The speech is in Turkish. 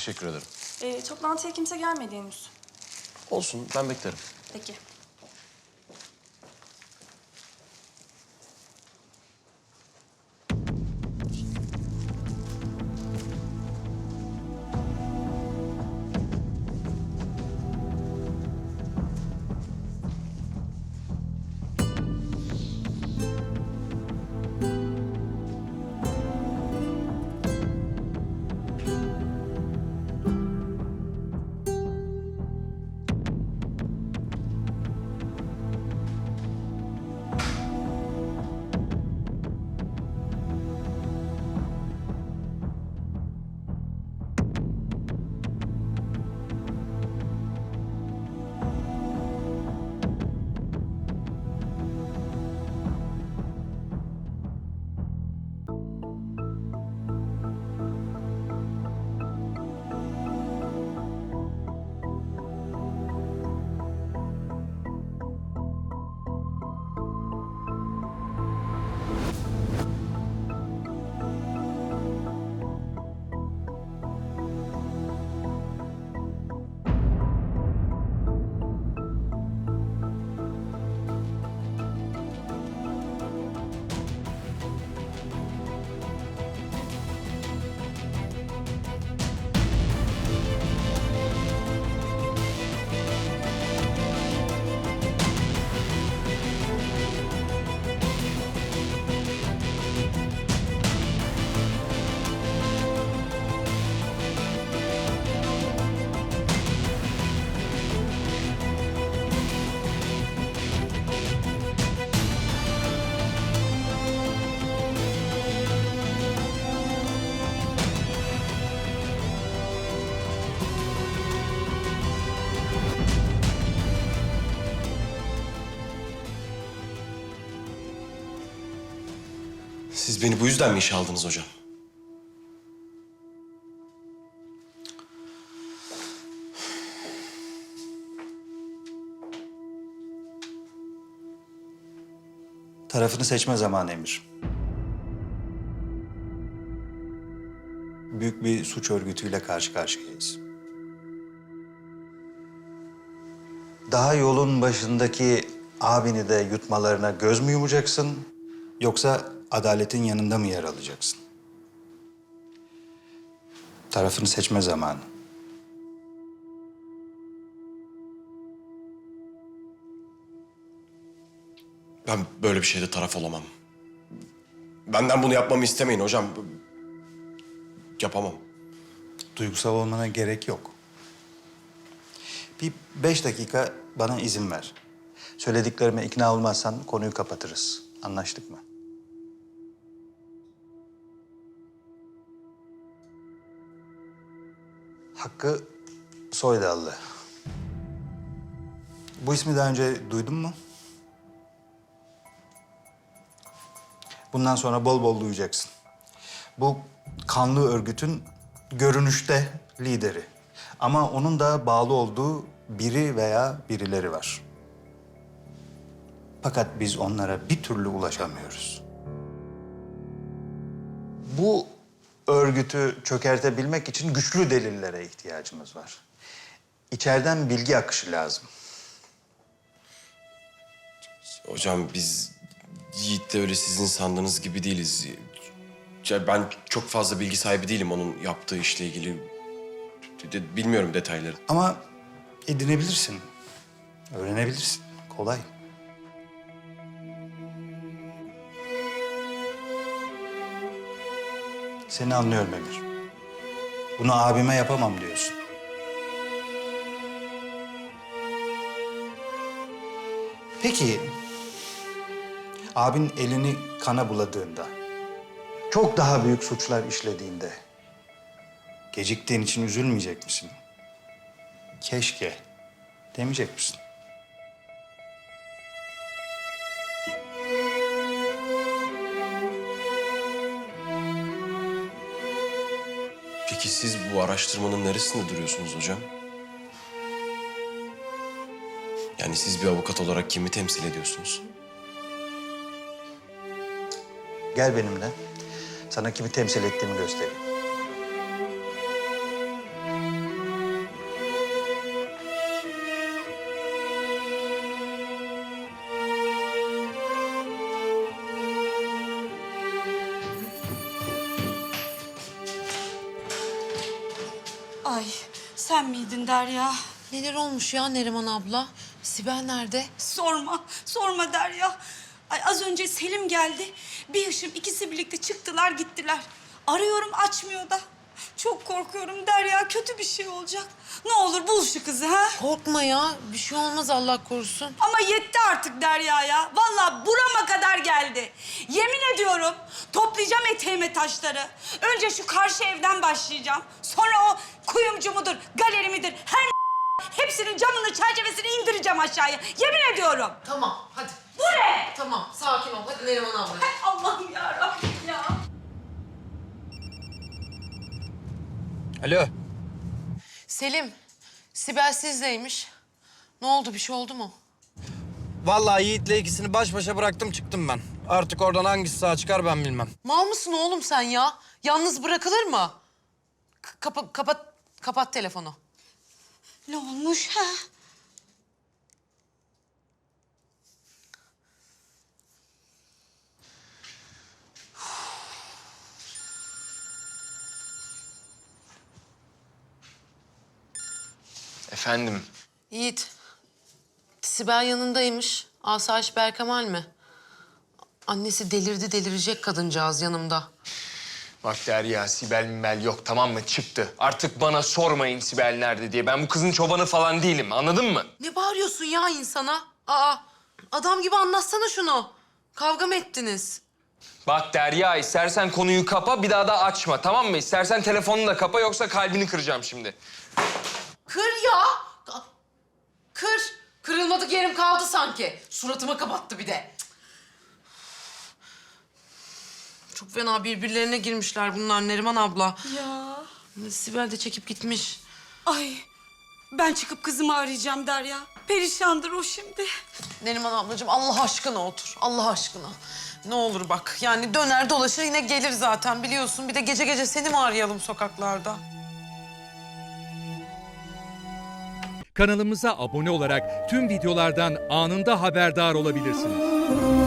Teşekkür ederim. Ee, toplantıya kimse gelmedi henüz. Olsun, ben beklerim. Peki. Siz beni bu yüzden mi işe aldınız hocam? Tarafını seçme zamanı Emir. Büyük bir suç örgütüyle karşı karşıyayız. Daha yolun başındaki abini de yutmalarına göz mü yumacaksın? Yoksa adaletin yanında mı yer alacaksın? Tarafını seçme zamanı. Ben böyle bir şeyde taraf olamam. Benden bunu yapmamı istemeyin hocam. Yapamam. Duygusal olmana gerek yok. Bir beş dakika bana izin ver. Söylediklerime ikna olmazsan konuyu kapatırız. Anlaştık mı? Hakkı Soydallı. Bu ismi daha önce duydun mu? Bundan sonra bol bol duyacaksın. Bu kanlı örgütün görünüşte lideri. Ama onun da bağlı olduğu biri veya birileri var. Fakat biz onlara bir türlü ulaşamıyoruz. Bu örgütü çökertebilmek için güçlü delillere ihtiyacımız var. İçeriden bilgi akışı lazım. Hocam biz Yiğit'le öyle sizin sandığınız gibi değiliz. Ya Ben çok fazla bilgi sahibi değilim onun yaptığı işle ilgili. Bilmiyorum detayları. Ama edinebilirsin. Öğrenebilirsin. Kolay. Seni anlıyorum Emir. Bunu abime yapamam diyorsun. Peki, abin elini kana buladığında, çok daha büyük suçlar işlediğinde, geciktiğin için üzülmeyecek misin? Keşke demeyecek misin? Peki siz bu araştırmanın neresinde duruyorsunuz hocam? Yani siz bir avukat olarak kimi temsil ediyorsunuz? Gel benimle. Sana kimi temsil ettiğimi göstereyim. Sen miydin Derya? Neler olmuş ya Neriman abla? Sibel nerede? Sorma, sorma Derya. Ay az önce Selim geldi. Bir yaşım ikisi birlikte çıktılar gittiler. Arıyorum açmıyor da. Çok korkuyorum Derya. Kötü bir şey olacak. Ne olur bul şu kızı ha. Korkma ya. Bir şey olmaz Allah korusun. Ama yetti artık Derya ya. Vallahi burama kadar geldi. Yemin ediyorum toplayacağım eteğime taşları. Önce şu karşı evden başlayacağım. Sonra o kuyumcu mudur, galeri midir, her hepsinin camını, çerçevesini indireceğim aşağıya. Yemin ediyorum. Tamam hadi. Bu ne? Tamam sakin ol. Hadi Neriman abla. Allah'ım ya Rabbim ya. Alo. Selim, Sibel sizdeymiş. Ne oldu bir şey oldu mu? Vallahi Yiğit'le ikisini baş başa bıraktım çıktım ben. Artık oradan hangisi sağ çıkar ben bilmem. Mal mısın oğlum sen ya? Yalnız bırakılır mı? K- kapa- kapat kapat telefonu. Ne olmuş ha? Efendim? Yiğit, Sibel yanındaymış. Asayiş Berkemal mi? Annesi delirdi delirecek kadıncağız yanımda. Bak Derya, Sibel Mibel yok tamam mı? Çıktı. Artık bana sormayın Sibel nerede diye. Ben bu kızın çobanı falan değilim anladın mı? Ne bağırıyorsun ya insana? Aa, adam gibi anlatsana şunu. Kavga mı ettiniz? Bak Derya istersen konuyu kapa bir daha da açma tamam mı? İstersen telefonunu da kapa yoksa kalbini kıracağım şimdi. Kır ya. Kır. Kırılmadık yerim kaldı sanki. Suratıma kapattı bir de. Çok fena birbirlerine girmişler bunlar Neriman abla. Ya. Sibel de çekip gitmiş. Ay ben çıkıp kızımı arayacağım Derya. Perişandır o şimdi. Neriman ablacığım Allah aşkına otur. Allah aşkına. Ne olur bak. Yani döner dolaşır yine gelir zaten biliyorsun. Bir de gece gece seni mi arayalım sokaklarda? Kanalımıza abone olarak tüm videolardan anında haberdar olabilirsiniz.